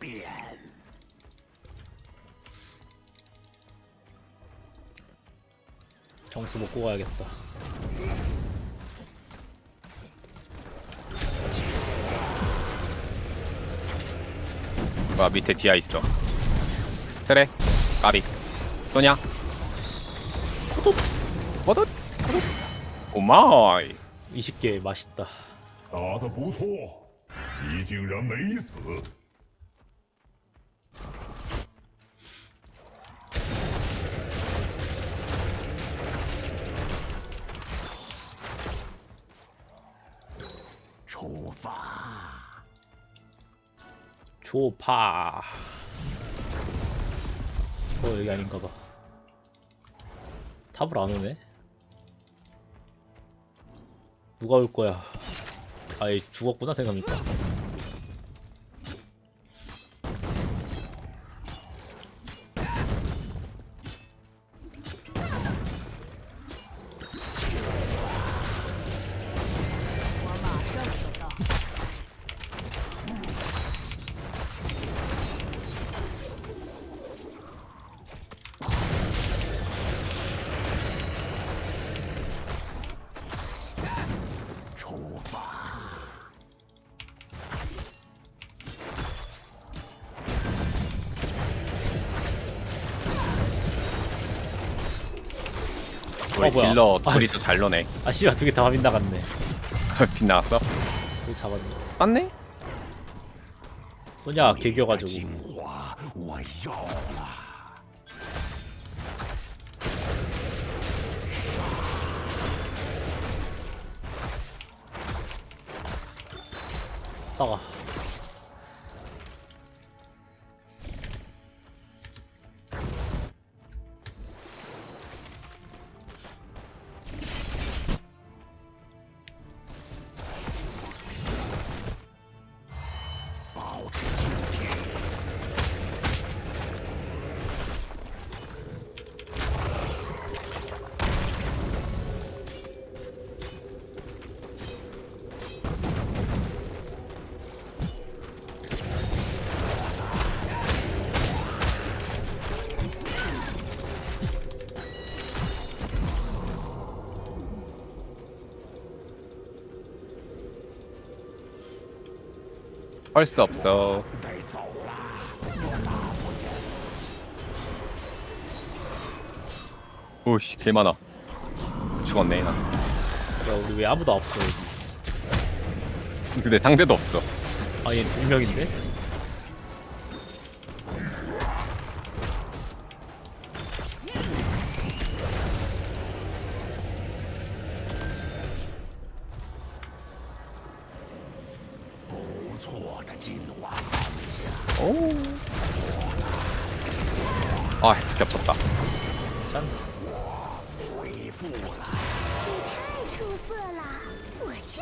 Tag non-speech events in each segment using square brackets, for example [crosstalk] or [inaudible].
变。 정수 먹고 가야겠다. 와 밑에 디아 있어 그래 까비 쏘냐 호돛 호돛 호돛 오마이 20개 맛있다. 打得不错，你竟然没死。 出发！ 조파. 어 여기 아닌가봐. 탑을 안 오네. 누가 올 거야? 아예 죽었구나 생각니까. 우리 어, 뭐야. 딜러 아, 둘이서 잘 노네 아 씨발 두 개 다 화민 나갔네. [laughs] 빗 나왔어? 또 잡았네. 땄네? 소냐 你的 개겨가지고 精华我要了。 따가. 펄스 없어. 오씨 개 많아. 죽었네 나 야 우리 왜 아무도 없어 여기? 근데 상대도 없어. 아얘 두 명인데?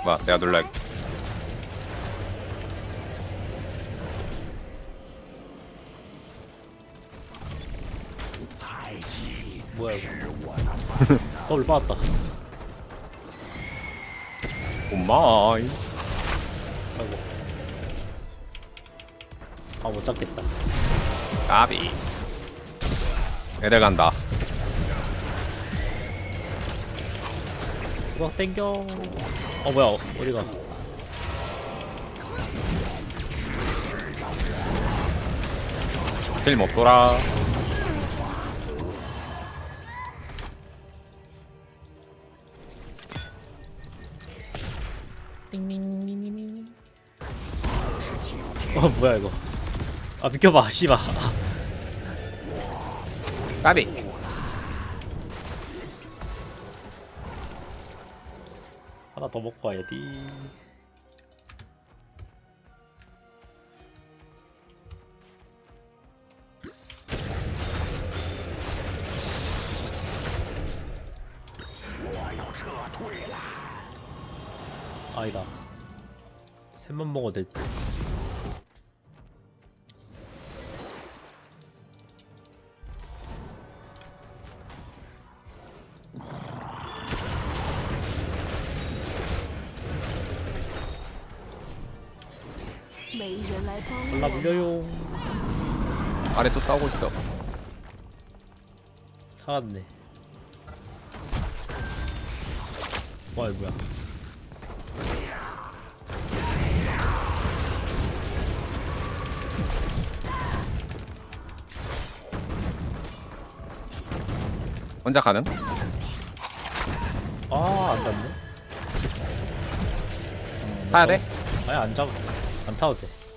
봐. 내가 놀랄게. 뭐야 [laughs] 더블 빠았다. 오마이 아이고. 아못 잡겠다. 까비. 내려간다. 누가 땡겨. 어 뭐야 어디가? 힐 먹돌아 띵띵띵띵. 어 뭐야 이거? 아 비켜봐 씨발. 아, 까비 더 먹고 와야 돼. 아니다. 셋만 먹어도 될 듯. 아래 또 싸우고 있어. 살았네. 와 이거 뭐야? 혼자 가는? 아안 닿네. 타야 돼? 아니 안 잡. 안 타도 돼.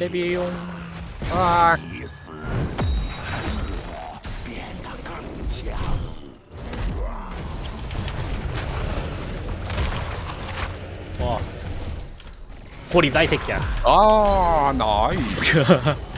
레비 용 아. 와 고립 나이 새끼야 아 나이스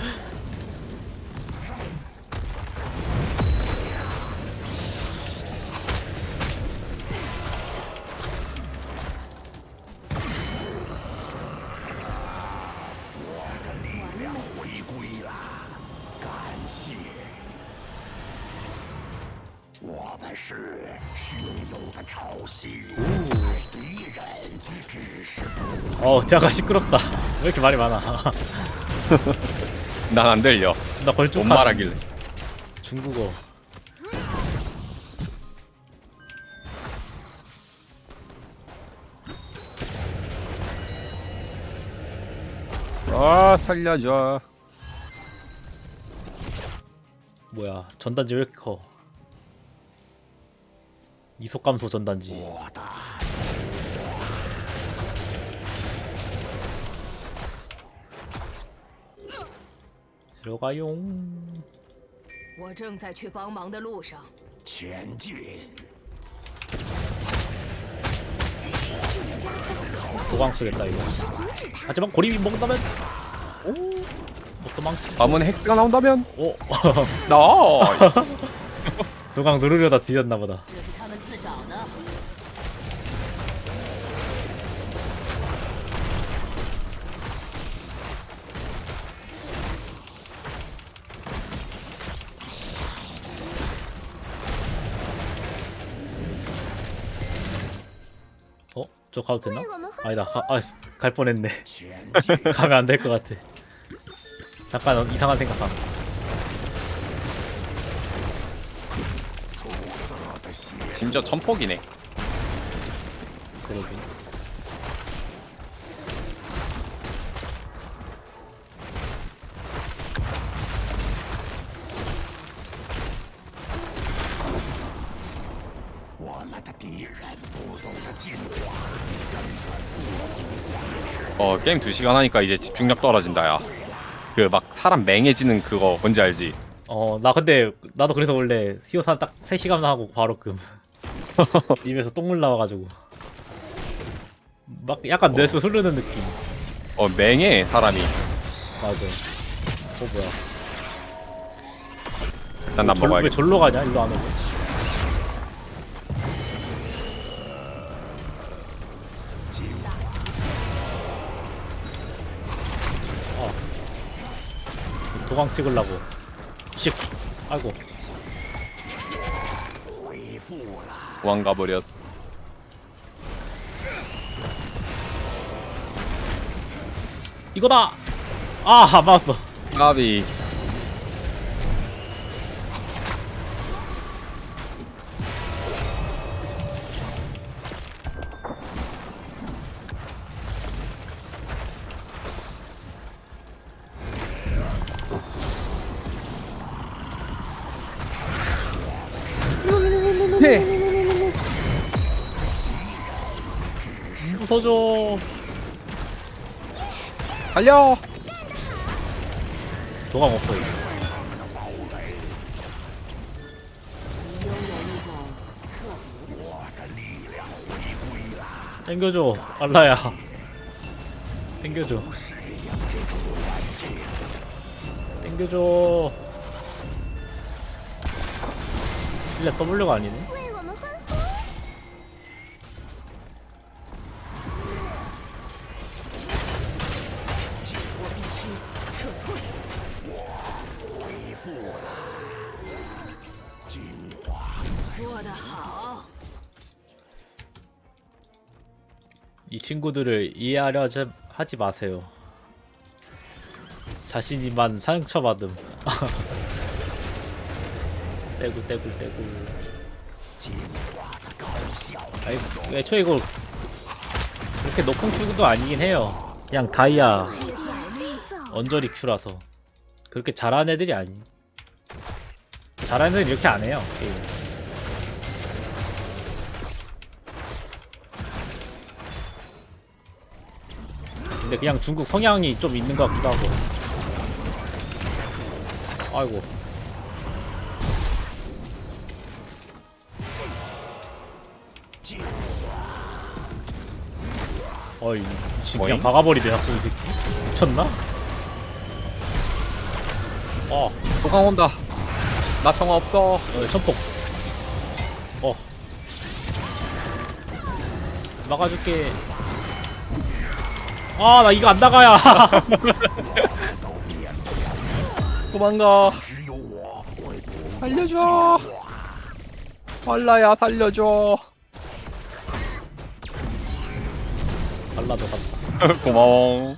대화가 시끄럽다. 왜 이렇게 말이 많아? 난 안 들려. 나못 걸쭉 말하길래. 중국어. 아, 살려줘. 뭐야 전단지 왜 이렇게 커? 이속 감소 전단지. 들어가용. 我正在去帮忙的路上。前进， 도강 쓰겠다 이거. 하지만 고립이 먹는다면 오, 못 도망치. 밤은 헥스가 나온다면? 오, [laughs] 나이스. [laughs] 도강 누르려다 뒤졌나 보다. 저 가도 되나? 아니다 가, 아, 갈 뻔했네. 가면 안 될 것 같아. 잠깐 어, 이상한 생각함 심지어 천폭이네. 그러게. 게임 2시간 하니까 이제 집중력 떨어진다, 야. 그 막 사람 맹해지는 그거 뭔지 알지? 어, 나 근데 나도 그래서 원래 시오사 딱 3시간 하고 바로 금. [laughs] 입에서 똥물 나와가지고. 막 약간 뇌수 흐르는 느낌. 어, 맹해, 사람이. 맞아. 어 뭐야? 일단 난 졸- 왜 먹어야겠다. 졸로 가냐? 일로 안 오고. 도강 찍으려고. 씩. 아이고. 왕 가버렸어. 이거다! 아! 안 맞았어. 까비. 달려. 도감 없어 이거. 땡겨줘 알라야. 땡겨줘. 땡겨줘. 실내 W가 아니네. 이 친구들을 이해하려 하지 마세요. 자신이만 상처받음. [laughs] 떼굴 떼굴 떼굴. 아이 애초에 이걸 그렇게 높은 큐도 아니긴 해요. 그냥 다이아 언저리 큐라서 그렇게 잘하는 애들이 아니. 잘하는 애들은 이렇게 안 해요. 게임. 근데 그냥 중국 성향이 좀 있는 것 같기도 하고. 아이고. 어이, 지금 그냥? 박아버리네, 자꾸 이 새끼. 미쳤나? 어, 도강 온다. 나 청아 없어. 어, 천폭. 어. 막아줄게. 아, 나 이거 안 나가야. [laughs] 도망가. 살려줘. 발라야 살려줘. 발라도 간다. [laughs] 고마워.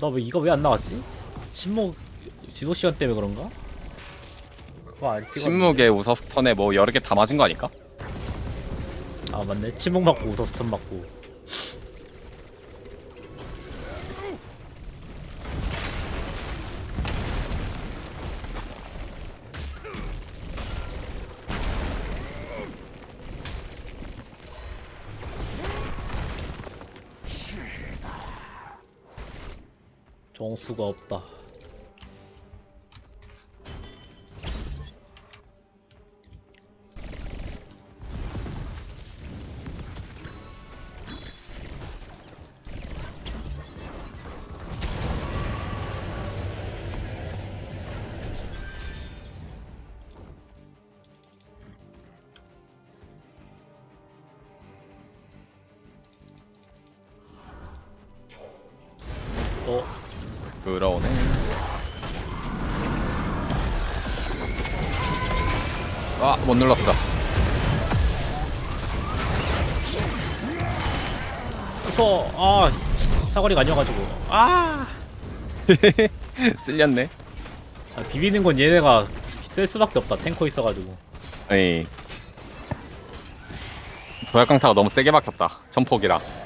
나 왜 이거 왜 안 나갔지? 침목, 지도 시간 때문에 그런가? 침묵에 우서 스턴에 뭐 여러 개 다 맞은 거 아닐까? 아 맞네. 침묵 맞고 우서 스턴 맞고. 정수가 없다. 어, 그러네. 아, 못 눌렀어. 서, 아, 사거리가 아니어가지고. 아! [laughs] 쓸렸네. 아, 비비는 건 얘네가 쓸 수밖에 없다. 탱커 있어가지고. 에이. 도약강타가 너무 세게 막혔다. 전폭이라.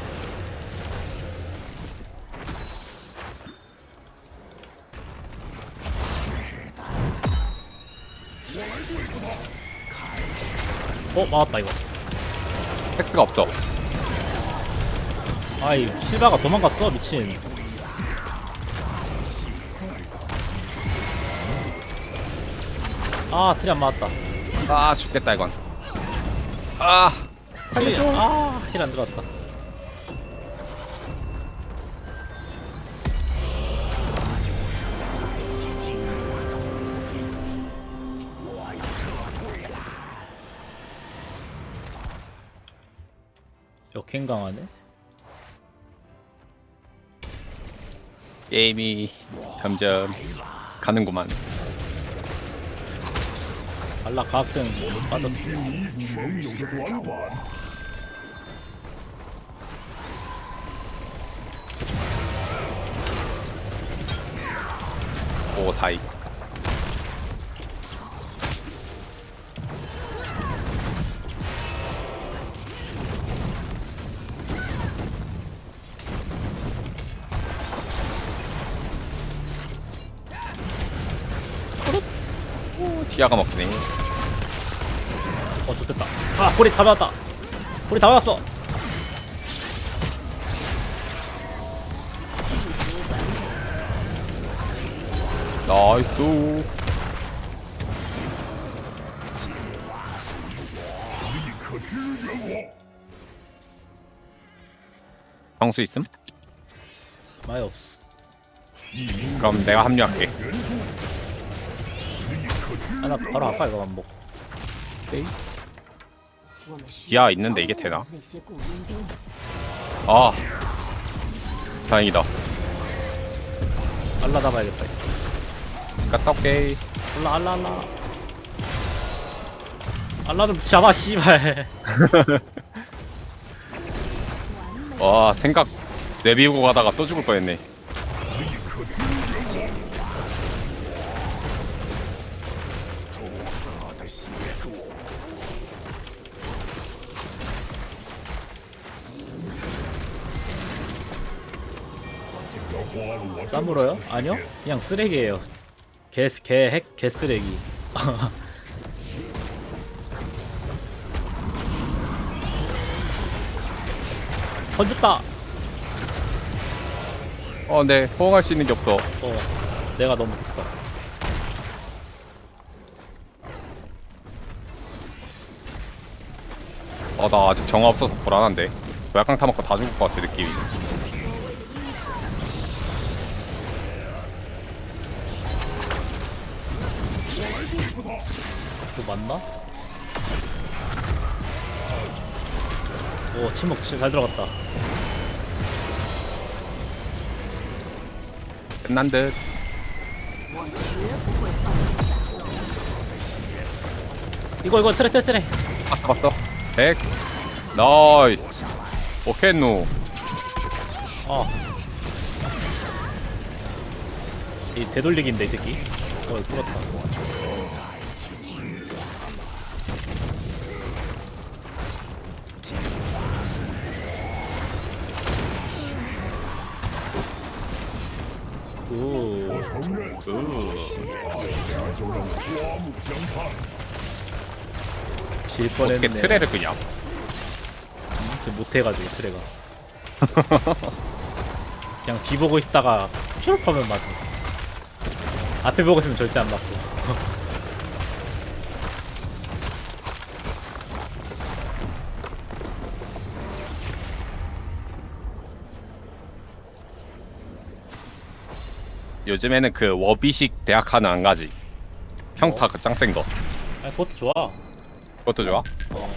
어, 맞았다, 이거. 텍스가 없어. 아이, 실바가 도망갔어, 미친. 아, 틀이 안 맞았다. 아 죽겠다 이건. 아. 아, 힐 안 들어갔다. 굉강하네. 게임이 점점 가는구만. 발라 과학자는 빠졌어. 오사이. 시야가 먹히네. 어 좋겠다. 아 꼬리 다 맞았다. 꼬리 다 맞았어. 나이스. 정수 있음? 많이 없어. 그럼 내가 합류할게. 아, 나 바로 아파 이거 반복 오케이. 기아 있는데 이게 되나? 아. 다행이다. 알라 잡아야겠다. 이거. 갔다 올게. 알라 알라 알라. 알라 좀 잡아 씨발. [laughs] 와 생각 내비우고 가다가 또 죽을 뻔했네. 물어요? 아니요? 그냥 쓰레기예요. 개, 개, 핵, 개 쓰레기. [laughs] 던졌다! 어, 네. 호응할 수 있는 게 없어. 어, 내가 너무 급다 어, 아, 나 아직 정화 없어서 불안한데. 약간 타먹고 다 죽을 것 같아, 느낌이. 맞나? 오 침묵 진짜 잘 들어갔다 끝난 듯. 이거 이거 트레 트레 트레 봤어, 봤어. 백. 나이스. 오케이, 노. 어. 이 되돌리기인데 이 새끼. 어 뚫었다. 오. 질 어떻게 뻔했네. 트레를 그냥 음, 못해가지고 트레가. [laughs] 그냥 뒤 보고 있다가 휘룩하면 맞아. 앞에 보고 있으면 절대 안 맞고. 요즘에는 그 워비식 대학하는 안 가지. 평타 그 짱 센 거. 아니 그것도 좋아. 그것도 좋아? 어.